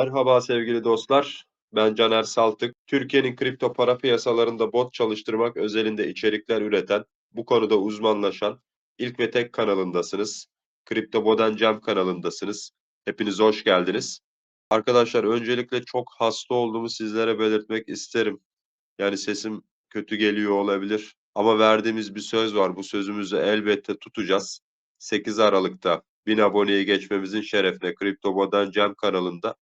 Merhaba sevgili dostlar. Ben Caner Saltık. Türkiye'nin kripto para piyasalarında bot çalıştırmak özelinde içerikler üreten, bu konuda uzmanlaşan ilk ve tek kanalındasınız. Kripto Boden Cam kanalındasınız. Hepiniz hoş geldiniz. Arkadaşlar öncelikle çok hasta olduğumu sizlere belirtmek isterim. Yani sesim kötü geliyor olabilir ama verdiğimiz bir söz var. Bu sözümüzü elbette tutacağız. 8 Aralık'ta 1000 aboneyi geçmemizin şerefine Kripto Boden Cam kanalında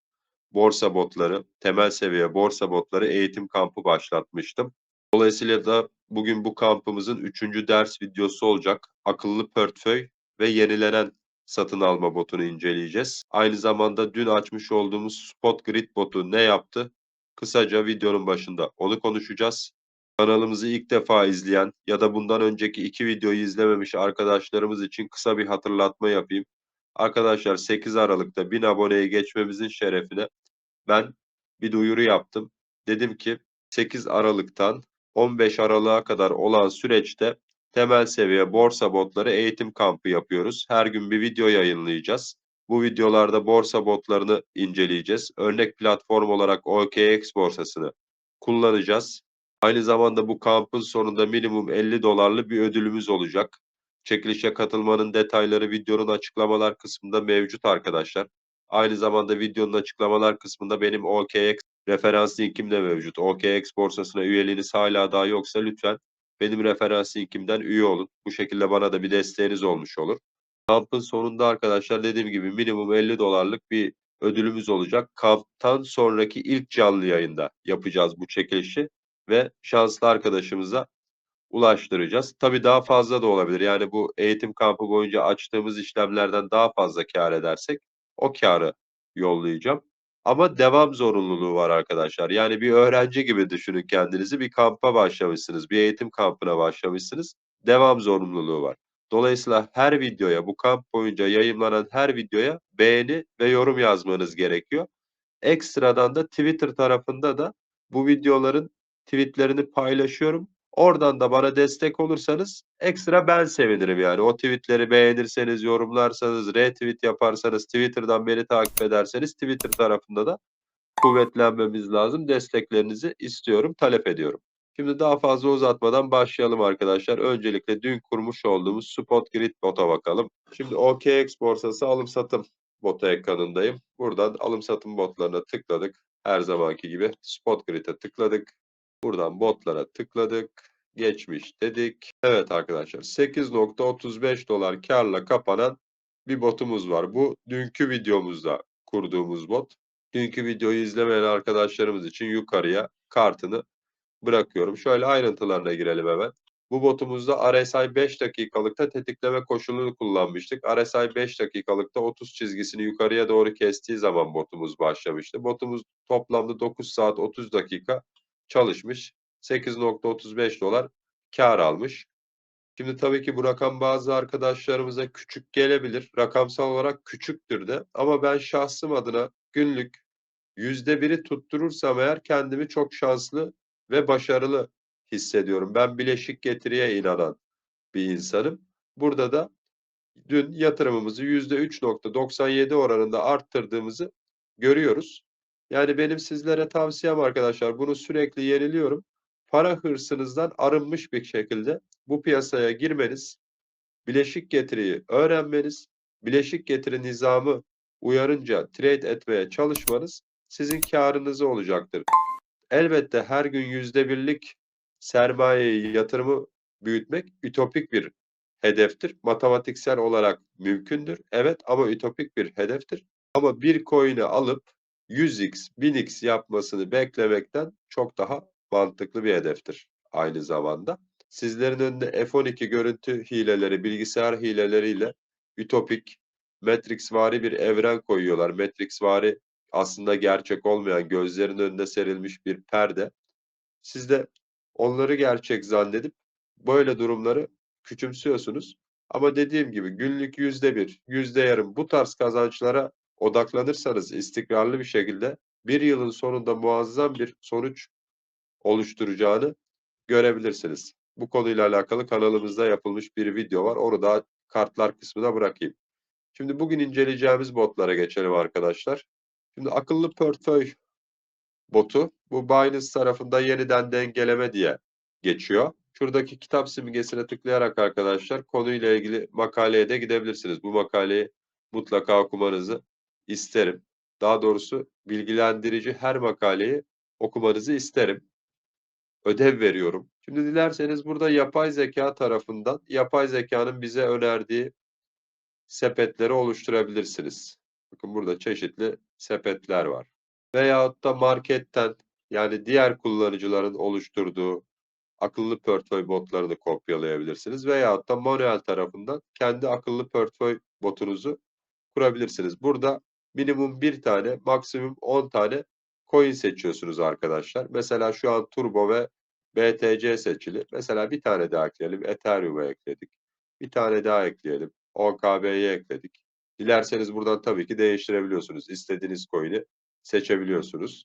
borsa botları, temel seviye borsa botları eğitim kampı başlatmıştım. Dolayısıyla da bugün bu kampımızın üçüncü ders videosu olacak. Akıllı portföy ve yenilenen satın alma botunu inceleyeceğiz. Aynı zamanda dün açmış olduğumuz Spot Grid botu ne yaptı? Kısaca videonun başında onu konuşacağız. Kanalımızı ilk defa izleyen ya da bundan önceki iki videoyu izlememiş arkadaşlarımız için kısa bir hatırlatma yapayım. Arkadaşlar 8 Aralık'ta 1000 aboneye geçmemizin şerefine ben bir duyuru yaptım. Dedim ki 8 Aralık'tan 15 Aralık'a kadar olan süreçte temel seviye borsa botları eğitim kampı yapıyoruz. Her gün bir video yayınlayacağız. Bu videolarda borsa botlarını inceleyeceğiz. Örnek platform olarak OKX borsasını kullanacağız. Aynı zamanda bu kampın sonunda minimum 50 dolarlı bir ödülümüz olacak. Çekilişe katılmanın detayları videonun açıklamalar kısmında mevcut arkadaşlar. Aynı zamanda videonun açıklamalar kısmında benim OKX referans linkim de mevcut. OKX borsasına üyeliğiniz hala daha yoksa lütfen benim referans linkimden üye olun. Bu şekilde bana da bir desteğiniz olmuş olur. Kampın sonunda arkadaşlar dediğim gibi minimum 50 dolarlık bir ödülümüz olacak. Kamptan sonraki ilk canlı yayında yapacağız bu çekilişi ve şanslı arkadaşımıza ulaştıracağız. Tabii daha fazla da olabilir. Yani bu eğitim kampı boyunca açtığımız işlemlerden daha fazla kar edersek o karı yollayacağım. Ama devam zorunluluğu var arkadaşlar. Yani bir öğrenci gibi düşünün kendinizi. Bir kampa başlamışsınız, bir eğitim kampına başlamışsınız. Devam zorunluluğu var. Dolayısıyla her videoya, bu kamp boyunca yayınlanan her videoya beğeni ve yorum yazmanız gerekiyor. Ekstradan da Twitter tarafında da bu videoların tweetlerini paylaşıyorum. Oradan da bana destek olursanız ekstra ben sevinirim yani. O tweetleri beğenirseniz, yorumlarsanız, retweet yaparsanız, Twitter'dan beni takip ederseniz Twitter tarafında da kuvvetlenmemiz lazım. Desteklerinizi istiyorum, talep ediyorum. Şimdi daha fazla uzatmadan başlayalım arkadaşlar. Öncelikle dün kurmuş olduğumuz Spot Grid bota bakalım. Şimdi OKX borsası alım satım botu ekranındayım. Buradan alım satım botlarına tıkladık. Her zamanki gibi Spot Grid'e tıkladık. Buradan botlara tıkladık. Geçmiş dedik. Evet arkadaşlar 8.35 dolar karla kapanan bir botumuz var. Bu dünkü videomuzda kurduğumuz bot. Dünkü videoyu izlemeyen arkadaşlarımız için yukarıya kartını bırakıyorum. Şöyle ayrıntılarına girelim hemen. Bu botumuzda RSI 5 dakikalıkta tetikleme koşulunu kullanmıştık. RSI 5 dakikalıkta 30 çizgisini yukarıya doğru kestiği zaman botumuz başlamıştı. Botumuz toplamda 9 saat 30 dakika çalışmış. 8.35 dolar kar almış. Şimdi tabii ki bu rakam bazı arkadaşlarımıza küçük gelebilir. Rakamsal olarak küçüktür de ama ben şahsım adına günlük yüzde biri tutturursam eğer kendimi çok şanslı ve başarılı hissediyorum. Ben bileşik getiriye inanan bir insanım. Burada da dün yatırımımızı yüzde 3.97 oranında arttırdığımızı görüyoruz. Yani benim sizlere tavsiyem arkadaşlar bunu sürekli yeniliyorum. Para hırsınızdan arınmış bir şekilde bu piyasaya girmeniz, bileşik getiriyi öğrenmeniz, bileşik getiri nizamı uyarınca trade etmeye çalışmanız sizin karınızı olacaktır. Elbette her gün yüzde birlik sermayeyi, yatırımı büyütmek ütopik bir hedeftir. Matematiksel olarak mümkündür. Evet ama ütopik bir hedeftir. Ama bir coin'i alıp 100x, 1000x yapmasını beklemekten çok daha mantıklı bir hedeftir aynı zamanda. Sizlerin önünde F12 görüntü hileleri, bilgisayar hileleriyle ütopik, Matrixvari bir evren koyuyorlar. Matrixvari aslında gerçek olmayan, gözlerin önünde serilmiş bir perde. Siz de onları gerçek zannedip böyle durumları küçümsüyorsunuz. Ama dediğim gibi günlük yüzde bir, yüzde yarım bu tarz kazançlara odaklanırsanız istikrarlı bir şekilde bir yılın sonunda muazzam bir sonuç oluşturacağını görebilirsiniz. Bu konuyla alakalı kanalımızda yapılmış bir video var. Onu da kartlar kısmına bırakayım. Şimdi bugün inceleyeceğimiz botlara geçelim arkadaşlar. Şimdi akıllı portföy botu bu Binance tarafında yeniden dengeleme diye geçiyor. Şuradaki kitap simgesine tıklayarak arkadaşlar konuyla ilgili makaleye de gidebilirsiniz. Bu makaleyi mutlaka okumanızı isterim. Daha doğrusu bilgilendirici her makaleyi okumanızı isterim. Ödev veriyorum. Şimdi dilerseniz burada yapay zeka tarafından yapay zekanın bize önerdiği sepetleri oluşturabilirsiniz. Bakın burada çeşitli sepetler var. Veyahut da marketten yani diğer kullanıcıların oluşturduğu akıllı portföy botlarını kopyalayabilirsiniz. Veyahut da manuel tarafından kendi akıllı portföy botunuzu kurabilirsiniz. Burada minimum bir tane, maksimum 10 tane coin seçiyorsunuz arkadaşlar. Mesela şu an Turbo ve BTC seçili. Mesela bir tane daha ekleyelim. Ethereum'a ekledik. Bir tane daha ekleyelim. OKB'ye ekledik. Dilerseniz buradan tabii ki değiştirebiliyorsunuz. İstediğiniz coin'i seçebiliyorsunuz.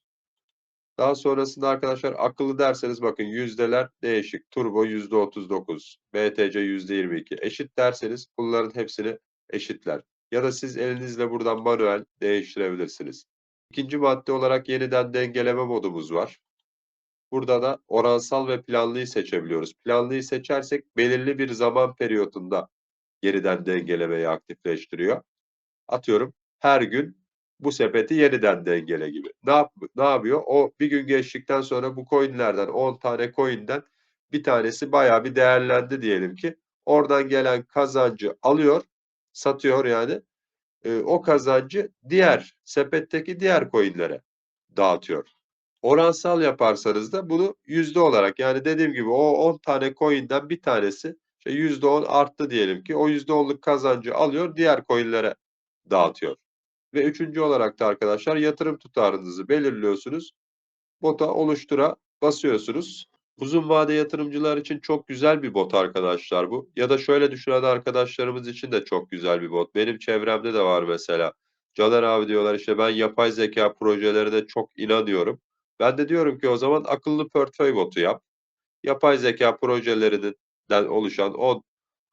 Daha sonrasında arkadaşlar akıllı derseniz bakın yüzdeler değişik. Turbo %39, BTC %22. Eşit derseniz bunların hepsini eşitler. Ya da siz elinizle buradan manuel değiştirebilirsiniz. İkinci madde olarak yeniden dengeleme modumuz var. Burada da oransal ve planlıyı seçebiliyoruz. Planlıyı seçersek belirli bir zaman periyotunda yeniden dengelemeyi aktifleştiriyor. Atıyorum her gün bu sepeti yeniden dengele gibi. Ne, yap ne yapıyor? O bir gün geçtikten sonra bu coinlerden 10 tane coin'den bir tanesi bayağı bir değerlendi diyelim ki. Oradan gelen kazancı alıyor, satıyor yani. E, o kazancı diğer sepetteki diğer coinlere dağıtıyor. Oransal yaparsanız da bunu yüzde olarak yani dediğim gibi o 10 tane coin'den bir tanesi işte %10 arttı diyelim ki o %10'luk kazancı alıyor diğer coinlere dağıtıyor. Ve üçüncü olarak da arkadaşlar yatırım tutarınızı belirliyorsunuz. Bota oluştura basıyorsunuz. Uzun vade yatırımcılar için çok güzel bir bot arkadaşlar bu. Ya da şöyle düşünen arkadaşlarımız için de çok güzel bir bot. Benim çevremde de var mesela. Caner abi diyorlar işte ben yapay zeka projelerine çok inanıyorum. Ben de diyorum ki o zaman akıllı portföy botu yap. Yapay zeka projelerinden oluşan 10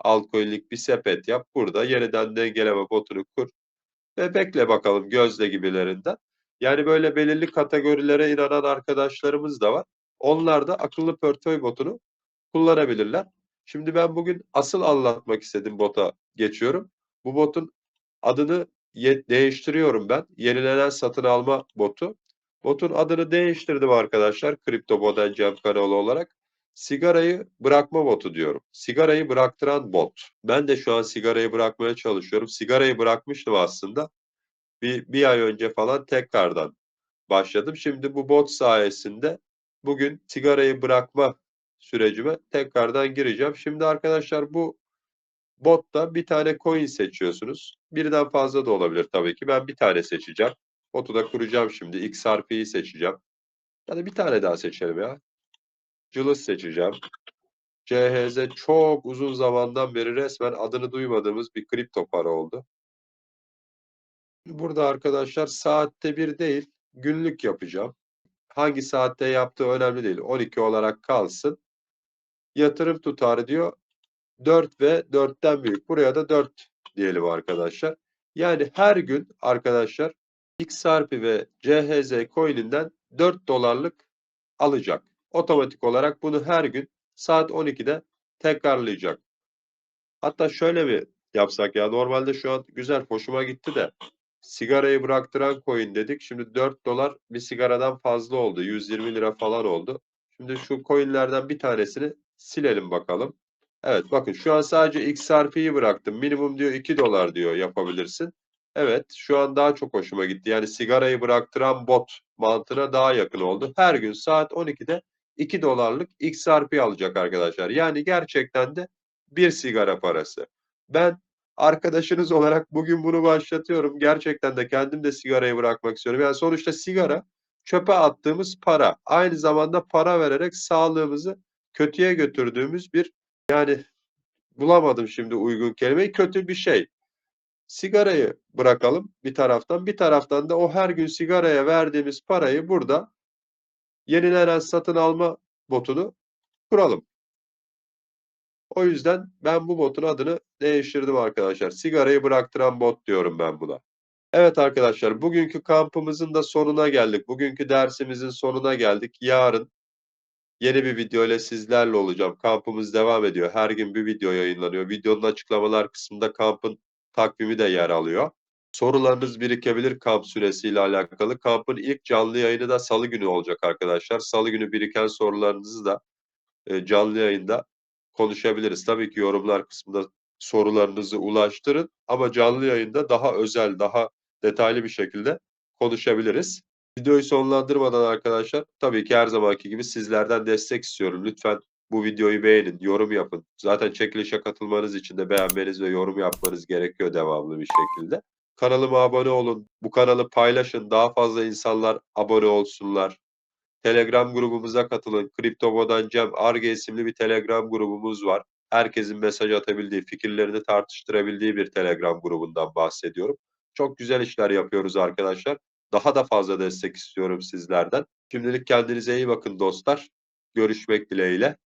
altcoin'lik bir sepet yap. Burada yeniden dengeleme botunu kur ve bekle bakalım gözle gibilerinden. Yani böyle belirli kategorilere inanan arkadaşlarımız da var. Onlar da akıllı portföy botunu kullanabilirler. Şimdi ben bugün asıl anlatmak istedim bota geçiyorum. Bu botun adını değiştiriyorum ben. Yenilenen satın alma botu. Botun adını değiştirdim arkadaşlar. Kripto Modern Cem kanalı olarak. Sigarayı bırakma botu diyorum. Sigarayı bıraktıran bot. Ben de şu an sigarayı bırakmaya çalışıyorum. Sigarayı bırakmıştım aslında. Bir, bir ay önce falan tekrardan başladım. Şimdi bu bot sayesinde bugün sigarayı bırakma sürecime tekrardan gireceğim. Şimdi arkadaşlar bu botta bir tane coin seçiyorsunuz. Birden fazla da olabilir tabii ki. Ben bir tane seçeceğim. Botu da kuracağım şimdi. XRP'yi seçeceğim. Ya da bir tane daha seçelim ya. Cılız seçeceğim. CHZ çok uzun zamandan beri resmen adını duymadığımız bir kripto para oldu. Burada arkadaşlar saatte bir değil günlük yapacağım. Hangi saatte yaptığı önemli değil. 12 olarak kalsın. Yatırım tutarı diyor 4 ve 4'ten büyük. Buraya da 4 diyelim arkadaşlar. Yani her gün arkadaşlar XRP ve CHZ coin'inden 4 dolarlık alacak. Otomatik olarak bunu her gün saat 12'de tekrarlayacak. Hatta şöyle bir yapsak ya normalde şu an güzel hoşuma gitti de sigarayı bıraktıran coin dedik. Şimdi 4 dolar bir sigaradan fazla oldu. 120 lira falan oldu. Şimdi şu coinlerden bir tanesini silelim bakalım. Evet bakın şu an sadece XRP'yi bıraktım. Minimum diyor 2 dolar diyor yapabilirsin. Evet şu an daha çok hoşuma gitti. Yani sigarayı bıraktıran bot mantığına daha yakın oldu. Her gün saat 12'de 2 dolarlık XRP alacak arkadaşlar. Yani gerçekten de bir sigara parası. Ben arkadaşınız olarak bugün bunu başlatıyorum. Gerçekten de kendim de sigarayı bırakmak istiyorum. Yani sonuçta sigara çöpe attığımız para. Aynı zamanda para vererek sağlığımızı kötüye götürdüğümüz bir yani bulamadım şimdi uygun kelimeyi kötü bir şey. Sigarayı bırakalım bir taraftan. Bir taraftan da o her gün sigaraya verdiğimiz parayı burada yenilenen satın alma botunu kuralım. O yüzden ben bu botun adını değiştirdim arkadaşlar. Sigarayı bıraktıran bot diyorum ben buna. Evet arkadaşlar, bugünkü kampımızın da sonuna geldik. Bugünkü dersimizin sonuna geldik. Yarın yeni bir video ile sizlerle olacağım. Kampımız devam ediyor. Her gün bir video yayınlanıyor. Videonun açıklamalar kısmında kampın takvimi de yer alıyor. Sorularınız birikebilir kamp süresiyle alakalı. Kampın ilk canlı yayını da salı günü olacak arkadaşlar. Salı günü biriken sorularınızı da e, canlı yayında konuşabiliriz. Tabii ki yorumlar kısmında sorularınızı ulaştırın ama canlı yayında daha özel, daha detaylı bir şekilde konuşabiliriz. Videoyu sonlandırmadan arkadaşlar tabii ki her zamanki gibi sizlerden destek istiyorum. Lütfen bu videoyu beğenin, yorum yapın. Zaten çekilişe katılmanız için de beğenmeniz ve yorum yapmanız gerekiyor devamlı bir şekilde. Kanalıma abone olun, bu kanalı paylaşın, daha fazla insanlar abone olsunlar. Telegram grubumuza katılın. Kriptomodan Cem Arge isimli bir Telegram grubumuz var. Herkesin mesaj atabildiği, fikirlerini tartıştırabildiği bir Telegram grubundan bahsediyorum. Çok güzel işler yapıyoruz arkadaşlar. Daha da fazla destek istiyorum sizlerden. Şimdilik kendinize iyi bakın dostlar. Görüşmek dileğiyle.